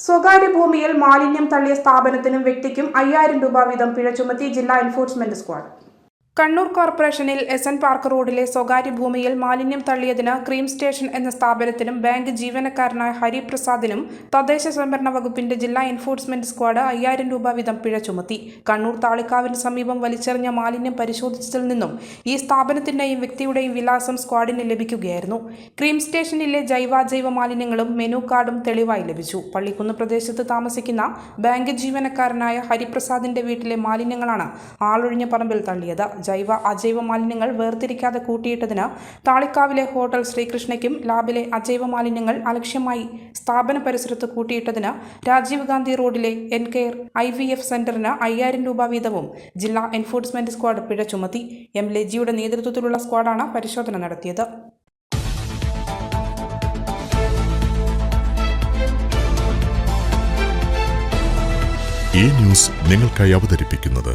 സ്വകാര്യ ഭൂമിയിൽ മാലിന്യം തള്ളിയ സ്ഥാപനത്തിനും വ്യക്തിക്കും അയ്യായിരം രൂപ വീതം പിഴ ചുമത്തി ജില്ലാ എൻഫോഴ്സ്മെന്റ് സ്ക്വാഡ്. കണ്ണൂർ കോർപ്പറേഷനിൽ എസ് എൻ പാർക്ക് റോഡിലെ സ്വകാര്യ ഭൂമിയിൽ മാലിന്യം തള്ളിയതിന് ക്രീം സ്റ്റേഷൻ എന്ന സ്ഥാപനത്തിനും ബാങ്ക് ജീവനക്കാരനായ ഹരിപ്രസാദിനും തദ്ദേശ സ്വയംഭരണ വകുപ്പിന്റെ ജില്ലാ എൻഫോഴ്സ്മെന്റ് സ്ക്വാഡ് അയ്യായിരം രൂപ വീതം പിഴ ചുമത്തി. കണ്ണൂർ താളിക്കാവിന് സമീപം വലിച്ചെറിഞ്ഞ മാലിന്യം പരിശോധിച്ചതിൽ നിന്നും ഈ സ്ഥാപനത്തിന്റെയും വ്യക്തിയുടെയും വിലാസം സ്ക്വാഡിന് ലഭിക്കുകയായിരുന്നു. ക്രീം സ്റ്റേഷനിലെ ജൈവാജൈവ മാലിന്യങ്ങളും മെനു കാർഡും തെളിവായി ലഭിച്ചു. പള്ളിക്കുന്ന് പ്രദേശത്ത് താമസിക്കുന്ന ബാങ്ക് ജീവനക്കാരനായ ഹരിപ്രസാദിന്റെ വീട്ടിലെ മാലിന്യങ്ങളാണ് ആളൊഴിഞ്ഞ പറമ്പിൽ തള്ളിയത്. ജൈവ അജൈവ മാലിന്യങ്ങൾ വേർതിരിക്കാതെ കൂട്ടിയിട്ടതിന് താളിക്കാവിലെ ഹോട്ടൽ ശ്രീകൃഷ്ണയ്ക്കും ലാബിലെ അജൈവ മാലിന്യങ്ങൾ അലക്ഷ്യമായി സ്ഥാപന പരിസരത്ത് കൂട്ടിയിട്ടതിന് രാജീവ് ഗാന്ധി റോഡിലെ N care I V F സെന്ററിന് അയ്യായിരം രൂപ വീതവും ജില്ലാ എൻഫോഴ്സ്മെന്റ് സ്ക്വാഡ് പിഴ ചുമത്തി എം ലജിയുടെ നേതൃത്വത്തിലുള്ള സ്ക്വാഡാണ് പരിശോധന നടത്തിയത്. ഈ ന്യൂസ് നിങ്ങൾക്കായി അവതരിപ്പിക്കുന്നത്